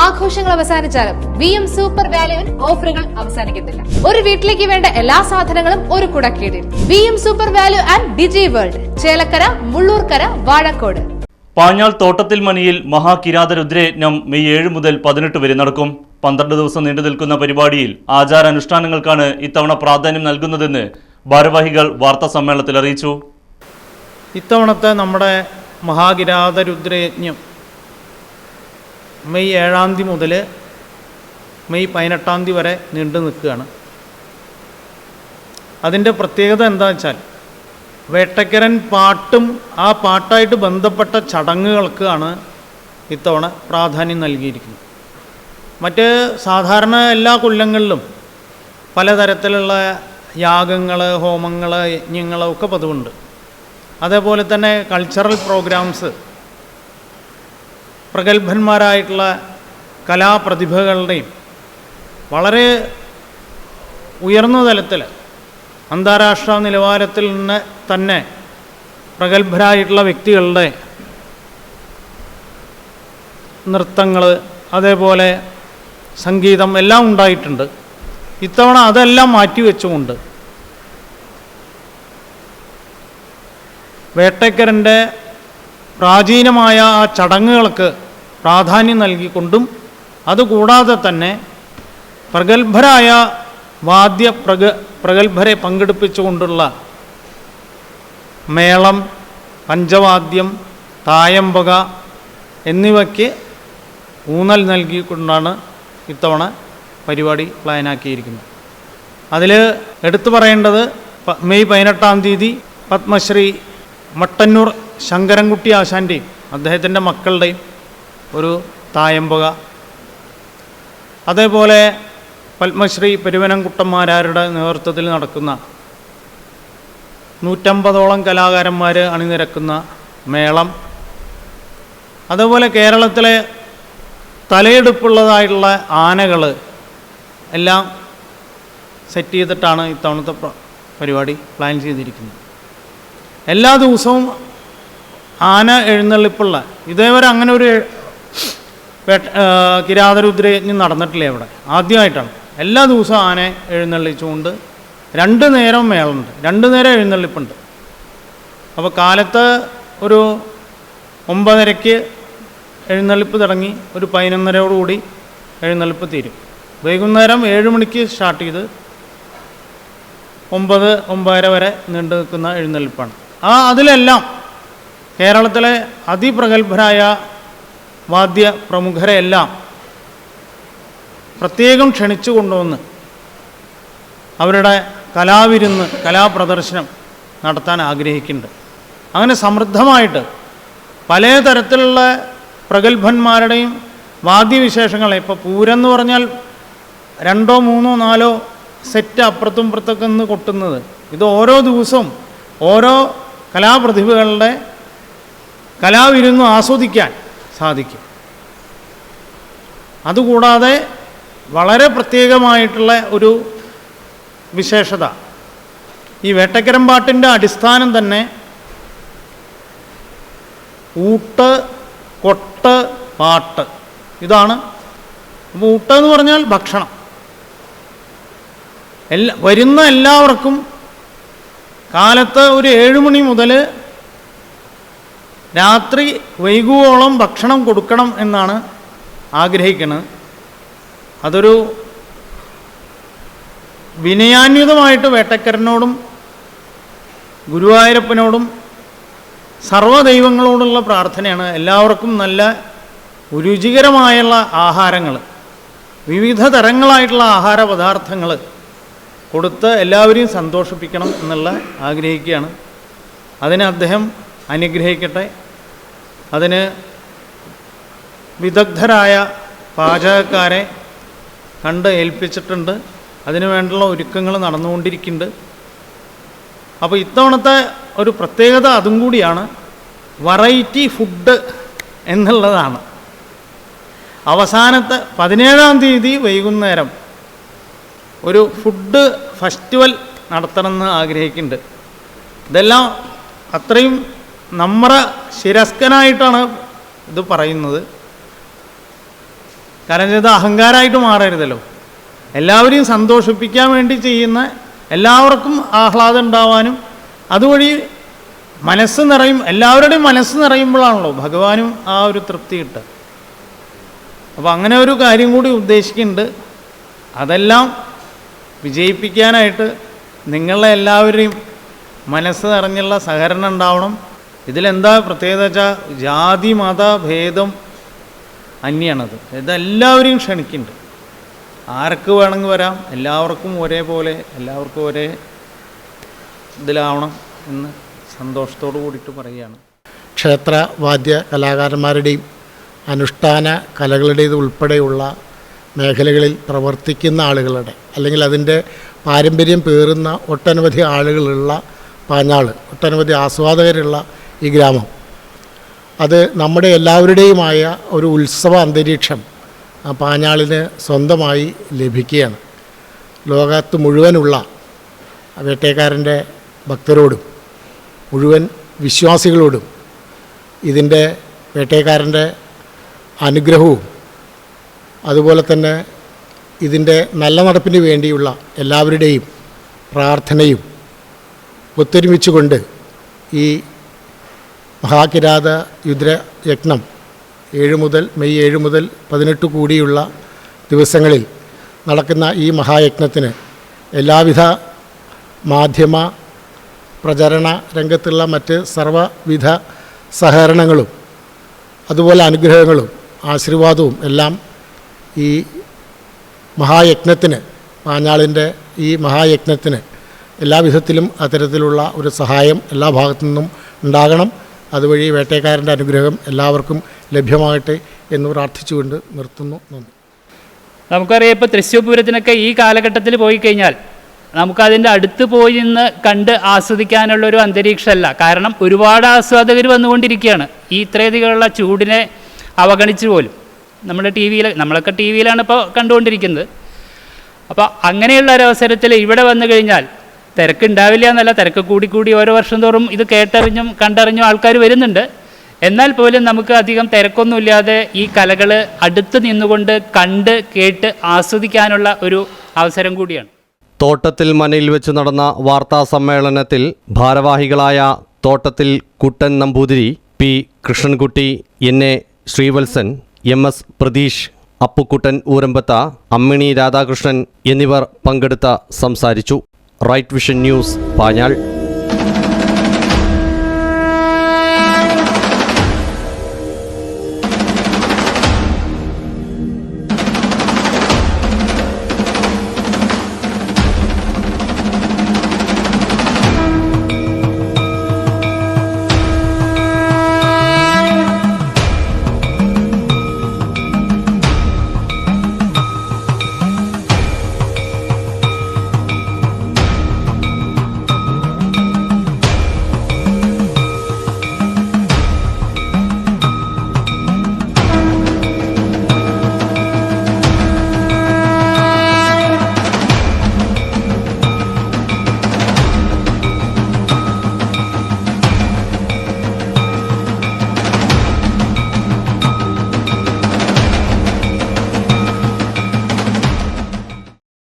ആഘോഷങ്ങൾ അവസാനിച്ചാലും V M super വാല്യുവിൽ ഓഫറുകൾ അവസാനിക്കുന്നില്ല ഒരു വീട്ടിലേക്ക് വേണ്ട എല്ലാ സാധനങ്ങളും ഒരു കുടക്കീടിൽ. V M super value and digi world Chelakkara Mullurkara Vazhakode. Panjal തോട്ടത്തിൽ മണിയിൽ മഹാകിരാത രുദ്രയജ്ഞം മെയ് ഏഴ് മുതൽ പതിനെട്ട് വരെ നടക്കും. പന്ത്രണ്ട് ദിവസം നീണ്ടു നിൽക്കുന്ന പരിപാടിയിൽ ആചാരാനുഷ്ഠാനങ്ങൾക്കാണ് ഇത്തവണ പ്രാധാന്യം നൽകുന്നതെന്ന് ഭാരവാഹികൾ വാർത്താ സമ്മേളനത്തിൽ അറിയിച്ചു. ഇത്തവണത്തെ നമ്മുടെ മഹാകിരാത രുദ്രയജ്ഞം മെയ് ഏഴാം തീയതി മുതൽ മെയ് പതിനെട്ടാം തീയതി വരെ നീണ്ടു നിൽക്കുകയാണ്. അതിന്റെ പ്രത്യേകത എന്താ വെച്ചാൽ വേട്ടക്കരൻ പാട്ടും ആ പാട്ടായിട്ട് ബന്ധപ്പെട്ട ചടങ്ങുകൾക്കാണ് ഇത്തവണ പ്രാധാന്യം നൽകിയിരിക്കുന്നത്. മറ്റ് സാധാരണ എല്ലാ കൊല്ലങ്ങളിലും പലതരത്തിലുള്ള യാഗങ്ങൾ ഹോമങ്ങൾ യജ്ഞങ്ങൾ ഒക്കെ പതിവുണ്ട്. അതേപോലെ തന്നെ കൾച്ചറൽ പ്രോഗ്രാംസ് പ്രഗത്ഭന്മാരായിട്ടുള്ള കലാപ്രതിഭകളുടെയും വളരെ ഉയർന്ന തലത്തിൽ അന്താരാഷ്ട്ര നിലവാരത്തിൽ നിന്ന് തന്നെ പ്രഗത്ഭരായിട്ടുള്ള വ്യക്തികളുടെ നൃത്തങ്ങൾ അതേപോലെ സംഗീതം എല്ലാം ഉണ്ടായിട്ടുണ്ട്. ഇത്തവണ അതെല്ലാം മാറ്റിവെച്ചുകൊണ്ട് വേട്ടക്കരന്റെ പ്രാചീനമായ ആ ചടങ്ങുകൾക്ക് പ്രാധാന്യം നൽകിക്കൊണ്ടും അതുകൂടാതെ തന്നെ പ്രഗത്ഭരായ വാദ്യ പ്രഗ പ്രഗത്ഭരെ പങ്കെടുപ്പിച്ചുകൊണ്ടുള്ള മേളം പഞ്ചവാദ്യം തായമ്പക എന്നിവയ്ക്ക് ഊന്നൽ നൽകിക്കൊണ്ടാണ് ഇത്തവണ പരിപാടി പ്ലാനാക്കിയിരിക്കുന്നത്. അതിൽ എടുത്തു പറയേണ്ടത് മെയ് പതിനെട്ടാം തീയതി പത്മശ്രീ മട്ടന്നൂർ ശങ്കരൻകുട്ടി ആശാന്റെയും അദ്ദേഹത്തിന്റെ മക്കളുടെയും ഒരു തായമ്പക. അതേപോലെ പത്മശ്രീ പെരുവനംകുട്ടന്മാരാരുടെ നേതൃത്വത്തിൽ നടക്കുന്ന നൂറ്റമ്പതോളം കലാകാരന്മാർ അണിനിരക്കുന്ന മേളം. അതേപോലെ കേരളത്തിലെ തലയെടുപ്പുള്ളതായിട്ടുള്ള ആനകൾ എല്ലാം സെറ്റ് ചെയ്തിട്ടാണ് ഇത്തവണത്തെ പരിപാടി പ്ലാൻ ചെയ്തിരിക്കുന്നത്. എല്ലാ ദിവസവും ആന എഴുന്നള്ളിപ്പുള്ള. ഇതേവരെ അങ്ങനെ ഒരു കിരാതരുദ്രയജ്ഞം നടന്നിട്ടില്ല ഇവിടെ ആദ്യമായിട്ടാണ്. എല്ലാ ദിവസവും ആനയെ എഴുന്നള്ളിച്ചുകൊണ്ട് രണ്ട് നേരം മേളുണ്ട്. രണ്ട് നേരം എഴുന്നള്ളിപ്പുണ്ട്. അപ്പോൾ കാലത്ത് ഒരു ഒമ്പതരയ്ക്ക് എഴുന്നള്ളിപ്പ് തുടങ്ങി ഒരു പതിനൊന്നരയോടുകൂടി എഴുന്നള്ളിപ്പ് തീരും. വൈകുന്നേരം ഏഴ് മണിക്ക് സ്റ്റാർട്ട് ചെയ്ത് ഒമ്പത് ഒമ്പതര വരെ നീണ്ടു നിൽക്കുന്ന എഴുന്നള്ളിപ്പാണ്. ആ അതിലെല്ലാം കേരളത്തിലെ അതിപ്രഗത്ഭരായ വാദ്യ പ്രമുഖരെയെല്ലാം പ്രത്യേകം ക്ഷണിച്ചു കൊണ്ടുവന്ന് അവരുടെ കലാവിരുന്ന് കലാപ്രദർശനം നടത്താൻ ആഗ്രഹിക്കുന്നുണ്ട്. അങ്ങനെ സമൃദ്ധമായിട്ട് പല തരത്തിലുള്ള പ്രഗത്ഭന്മാരുടെയും വാദ്യവിശേഷങ്ങൾ ഇപ്പോൾ പൂരെന്ന് പറഞ്ഞാൽ രണ്ടോ മൂന്നോ നാലോ സെറ്റ് അപ്പുറത്തും ഇപ്പുറത്തൊക്കെ നിന്ന് കൊട്ടുന്നത്. ഇത് ഓരോ ദിവസവും ഓരോ കലാപ്രതിഭകളുടെ കലാവിരുന്ന് ആസ്വദിക്കാൻ സാധിക്കും. അതുകൂടാതെ വളരെ പ്രത്യേകമായിട്ടുള്ള ഒരു വിശേഷത. ഈ വേട്ടക്കരം പാട്ടിന്റെ അടിസ്ഥാനം തന്നെ ഊട്ട് കൊട്ട് പാട്ട്. ഇതാണ്. അപ്പോൾ ഊട്ട് എന്ന് പറഞ്ഞാൽ ഭക്ഷണം. എല്ലാ വരുന്ന എല്ലാവർക്കും കാലത്ത് ഒരു ഏഴ് മണി മുതൽ രാത്രി വൈകുവോളം ഭക്ഷണം കൊടുക്കണം എന്നാണ് ആഗ്രഹിക്കുന്നത്. അതൊരു വിനയാന്വിതമായിട്ട് വേട്ടക്കരനോടും ഗുരുവായൂരപ്പനോടും സർവദൈവങ്ങളോടുള്ള പ്രാർത്ഥനയാണ്. എല്ലാവർക്കും നല്ല രുചികരമായുള്ള ആഹാരങ്ങൾ വിവിധ തരങ്ങളായിട്ടുള്ള ആഹാര പദാർത്ഥങ്ങൾ കൊടുത്ത് എല്ലാവരെയും സന്തോഷിപ്പിക്കണം എന്നുള്ള ആഗ്രഹിക്കുകയാണ്. അതിന് അദ്ദേഹം അനുഗ്രഹിക്കട്ടെ. അതിന് വിദഗ്ധരായ പാചകക്കാരെ കണ്ട് ഏൽപ്പിച്ചിട്ടുണ്ട്. അതിനു വേണ്ടുള്ള ഒരുക്കങ്ങൾ നടന്നുകൊണ്ടിരിക്കുന്നുണ്ട്. അപ്പോൾ ഇത്തവണത്തെ ഒരു പ്രത്യേകത അതും കൂടിയാണ്. വെറൈറ്റി ഫുഡ് എന്നുള്ളതാണ്. അവസാനത്തെ പതിനേഴാം തീയതി വൈകുന്നേരം ഒരു ഫുഡ് ഫെസ്റ്റിവൽ നടത്തണമെന്ന് ആഗ്രഹിക്കുന്നുണ്ട്. ഇതെല്ലാം അത്രയും നമ്മുടെ ശിരസ്കനായിട്ടാണ് ഇത് പറയുന്നത്. കാരണം ഇത് അഹങ്കാരമായിട്ട് മാറരുതല്ലോ. എല്ലാവരെയും സന്തോഷിപ്പിക്കാൻ വേണ്ടി ചെയ്യുന്ന എല്ലാവർക്കും ആഹ്ലാദം ഉണ്ടാവാനും അതുവഴി മനസ്സ് നിറയും എല്ലാവരുടെയും മനസ്സ് നിറയുമ്പോഴാണല്ലോ ഭഗവാനും ആ ഒരു തൃപ്തി കിട്ടുക. അപ്പോൾ അങ്ങനെ ഒരു കാര്യം കൂടി ഉദ്ദേശിക്കുന്നുണ്ട്. അതെല്ലാം വിജയിപ്പിക്കാനായിട്ട് നിങ്ങളെ എല്ലാവരെയും മനസ്സ് നിറഞ്ഞുള്ള സഹകരണം ഉണ്ടാവണം. ഇതിലെന്താ പ്രത്യേകത വെച്ചാൽ ജാതി മത ഭേദം അന്യാണത് ഇതെല്ലാവരെയും ക്ഷണിക്കുന്നുണ്ട്. ആർക്ക് വേണമെങ്കിൽ വരാം. എല്ലാവർക്കും ഒരേപോലെ എല്ലാവർക്കും ഒരേ ഇതിലാവണം എന്ന് സന്തോഷത്തോടു കൂടിയിട്ട് പറയുകയാണ്. ക്ഷേത്ര വാദ്യ കലാകാരന്മാരുടെയും അനുഷ്ഠാന കലകളുടേത് ഉൾപ്പെടെയുള്ള മേഖലകളിൽ പ്രവർത്തിക്കുന്ന ആളുകളുടെ അല്ലെങ്കിൽ അതിന്റെ പാരമ്പര്യം പേറുന്ന ഒട്ടനവധി ആളുകളുള്ള പാഞ്ഞാൾ ഒട്ടനവധി ആസ്വാദകരുള്ള ഈ ഗ്രാമം. അത് നമ്മുടെ എല്ലാവരുടെയുമായ ഒരു ഉത്സവ അന്തരീക്ഷം പാഞ്ഞാളിന് സ്വന്തമായി ലഭിക്കുകയാണ്. ലോകത്ത് മുഴുവനുള്ള വേട്ടേക്കാരന്റെ ഭക്തരോടും മുഴുവൻ വിശ്വാസികളോടും ഇതിന്റെ വേട്ടേക്കാരന്റെ അനുഗ്രഹവും അതുപോലെ തന്നെ ഇതിന്റെ നല്ല നടപ്പിന് വേണ്ടിയുള്ള എല്ലാവരുടെയും പ്രാർത്ഥനയും ഒത്തൊരുമിച്ചുകൊണ്ട് ഈ മഹാകിരാത യുദ്ര യജ്ഞം ഏഴ് മുതൽ മെയ് ഏഴ് മുതൽ പതിനെട്ട് കൂടിയുള്ള ദിവസങ്ങളിൽ നടക്കുന്ന ഈ മഹായജ്ഞത്തിന് എല്ലാവിധ മാധ്യമ പ്രചരണ രംഗത്തുള്ള മറ്റ് സർവവിധ സഹകരണങ്ങളും അതുപോലെ അനുഗ്രഹങ്ങളും ആശീർവാദവും എല്ലാം ഈ മഹായജ്ഞത്തിന് പാഞ്ഞാളിന്റെ ഈ മഹായജ്ഞത്തിന് എല്ലാവിധത്തിലും അത്തരത്തിലുള്ള ഒരു സഹായം എല്ലാ ഭാഗത്തു നിന്നും ഉണ്ടാകണം. അതുവഴി വേട്ടക്കാരന്റെ അനുഗ്രഹം എല്ലാവർക്കും ലഭ്യമാകട്ടെ എന്ന് പ്രാർത്ഥിച്ചുകൊണ്ട് നിർത്തുന്നു. നന്ദി. നമുക്കറിയാം ഇപ്പോൾ തൃശ്ശൂർ പൂരത്തിനൊക്കെ ഈ കാലഘട്ടത്തിൽ പോയി കഴിഞ്ഞാൽ നമുക്കതിന്റെ അടുത്ത് പോയി നിന്ന് കണ്ട് ആസ്വദിക്കാനുള്ളൊരു അന്തരീക്ഷമല്ല. കാരണം ഒരുപാട് ആസ്വാദകർ വന്നുകൊണ്ടിരിക്കുകയാണ്. ഈ ഇത്രയധികമുള്ള ചൂടിനെ അവഗണിച്ചു പോലും. നമ്മുടെ ടി വിയിൽ നമ്മളൊക്കെ ടി വിയിലാണ് ഇപ്പോൾ കണ്ടുകൊണ്ടിരിക്കുന്നത്. അപ്പോൾ അങ്ങനെയുള്ള ഒരു അവസരത്തിൽ ഇവിടെ വന്നു കഴിഞ്ഞാൽ തിരക്കുണ്ടാവില്ല എന്നല്ല തിരക്ക് കൂടി കൂടി ഓരോ വർഷം തോറും ഇത് കേട്ടറിഞ്ഞും കണ്ടറിഞ്ഞും ആൾക്കാർ വരുന്നുണ്ട്. എന്നാൽ പോലും നമുക്ക് അധികം തിരക്കൊന്നുമില്ലാതെ ഈ കലകൾ അടുത്ത് നിന്നുകൊണ്ട് കണ്ട് കേട്ട് ആസ്വദിക്കാനുള്ള ഒരു അവസരം കൂടിയാണ്. തോട്ടത്തിൽ മനയിൽ വെച്ച് നടന്ന വാർത്താ സമ്മേളനത്തിൽ ഭാരവാഹികളായ Thottathil Kuttan Namboothiri P Krishnankutty N A Sreevalsan M S Pratheesh Appukuttan Oorambath Ammini Radhakrishnan എന്നിവർ പങ്കെടുത്ത സംസാരിച്ചു. Right vision news Panjal.